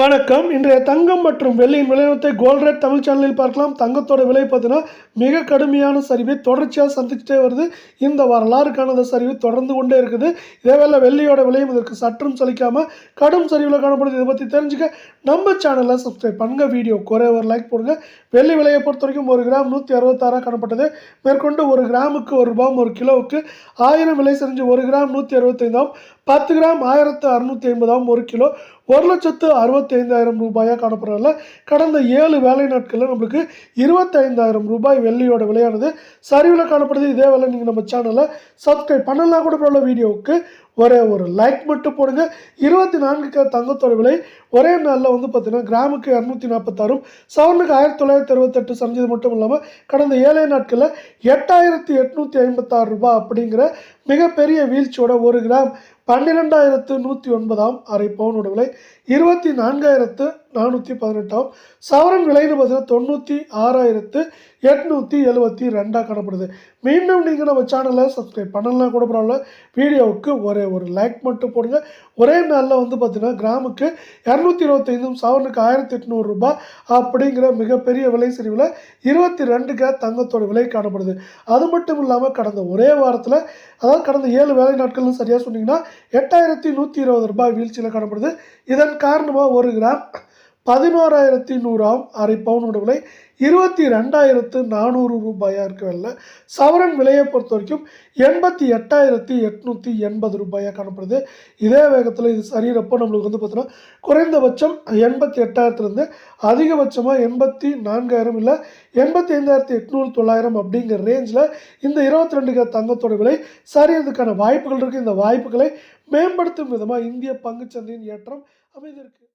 வணக்கம். இன்றைய தங்கம் மற்றும் வெள்ளியின் விளைநிலத்தை கோல்ட் ரேட் தமிழ் சேனலில் பார்க்கலாம். தங்கத்தோட விலை பார்த்தீங்கன்னா மிக கடுமையான சரிவை தொடர்ச்சியாக சந்திச்சுட்டே வருது. இந்த வரலாறுக்கான அந்த சரிவு தொடர்ந்து கொண்டே இருக்குது. இதேவேளை வெள்ளியோட விலையும் இதற்கு சற்றும் சலிக்காமல் கடும் சரிவில் காணப்படுது. இதை பற்றி தெரிஞ்சுக்க நம்ம சேனலை சப்ஸ்கிரைப் பண்ணுங்க. வீடியோ குறை ஒரு லைக் போடுங்க. வெள்ளி விலையை பொறுத்த வரைக்கும் ஒரு கிராம் நூற்றி அறுபத்தாறாக காணப்பட்டது. மேற்கொண்டு ஒரு கிராமுக்கு ஒரு ரூபாய் ஒரு கிலோவுக்கு ஆயிரம் விலை செஞ்சு ஒரு கிராம் நூற்றி அறுபத்தைந்தாம் பத்து கிராம் ஆயிரத்து அறுநூற்றி ஐம்பதாம் ஒரு கிலோ. ஒரு லட்சத்து அறுபத்தி ஐந்தாயிரம் ரூபாயாக காணப்படுறதில்ல கடந்த ஏழு வேலை நாட்களில் நம்மளுக்கு இருபத்தைந்தாயிரம் ரூபாய் வெள்ளியோட விலையானது சரிவில் காணப்படுது. இதே வேலை நீங்கள் நம்ம சேனலை சப்ஸ்கிரைப் பண்ணலாம் கூட உள்ள வீடியோவுக்கு ஒரே ஒரு லைக் மட்டும் போடுங்க. இருபத்தி நான்குக்கு தங்கத்தோட விலை ஒரே நாளில் வந்து பார்த்தீங்கன்னா கிராமுக்கு இரநூத்தி நாற்பத்தாறும் சவரனுக்கு ஆயிரத்தி தொள்ளாயிரத்தி அறுபத்தெட்டு சரிஞ்சது மட்டும் இல்லாமல் கடந்த ஏழை நாட்களில் எட்டாயிரத்தி எட்நூற்றி ஐம்பத்தாறு ரூபாய் அப்படிங்கிற மிகப்பெரிய வீழ்ச்சியோட ஒரு கிராம் பன்னிரெண்டாயிரத்து நூற்றி ஒன்பதாம் அரை பவுனோட விலை இருபத்தி நான்காயிரத்து நானூற்றி பதினெட்டாம். சவரன் விலைன்னு பார்த்தீங்கன்னா தொண்ணூற்றி ஆறாயிரத்து எட்நூற்றி எழுபத்தி ரெண்டாக காணப்படுது. மீண்டும் நீங்கள் நம்ம சேனலை சப்ஸ்கிரைப் பண்ணலாம் கூட பரவாயில்ல. வீடியோவுக்கு ஒரே ஒரு லைக் மட்டும் போடுங்க. ஒரே நாளில் வந்து பார்த்தீங்கன்னா கிராமுக்கு இரநூத்தி இருபத்தைந்தும் சவரனுக்கு ஆயிரத்தி எட்நூறுரூபா அப்படிங்கிற மிகப்பெரிய விலை சரிவில் இருபத்தி ரெண்டுக்கு தங்கத்தோட விலை காணப்படுது. அது மட்டும் இல்லாமல் கடந்த ஒரே வாரத்தில் அதாவது கடந்த ஏழு வேலை நாட்கள்னு சரியாக சொன்னீங்கன்னா எட்டாயிரத்தி நூற்றி இருபது ரூபாய் வீழ்ச்சியில் காணப்படுது. இதன் காரணமாக ஒரு கிராம் பதினோராயிரத்தி நூறாம் அரை பவுனோட விலை இருபத்தி ரெண்டாயிரத்து நானூறு ரூபாயாக இருக்க இருக்கவில்லை சவரன் விலையை பொறுத்த வரைக்கும் எண்பத்தி எட்டாயிரத்தி எட்நூற்றி எண்பது ரூபாயாக காணப்படுது. இதே வேகத்தில் இது சரியிறப்போ நம்மளுக்கு வந்து பார்த்தோன்னா குறைந்தபட்சம் எண்பத்தி எட்டாயிரத்துலேருந்து அதிகபட்சமாக எண்பத்தி நான்காயிரம் இல்லை எண்பத்தி ஐந்தாயிரத்தி எட்நூறு தொள்ளாயிரம் அப்படிங்கிற ரேஞ்சில் இந்த இருபத்தி ரெண்டு தங்கத்தோட விலை சரியறதுக்கான வாய்ப்புகள் இருக்குது இந்த வாய்ப்புகளை மேம்படுத்தும் விதமாக இந்திய பங்குச்சந்தையின் ஏற்றம் அமைந்திருக்கு.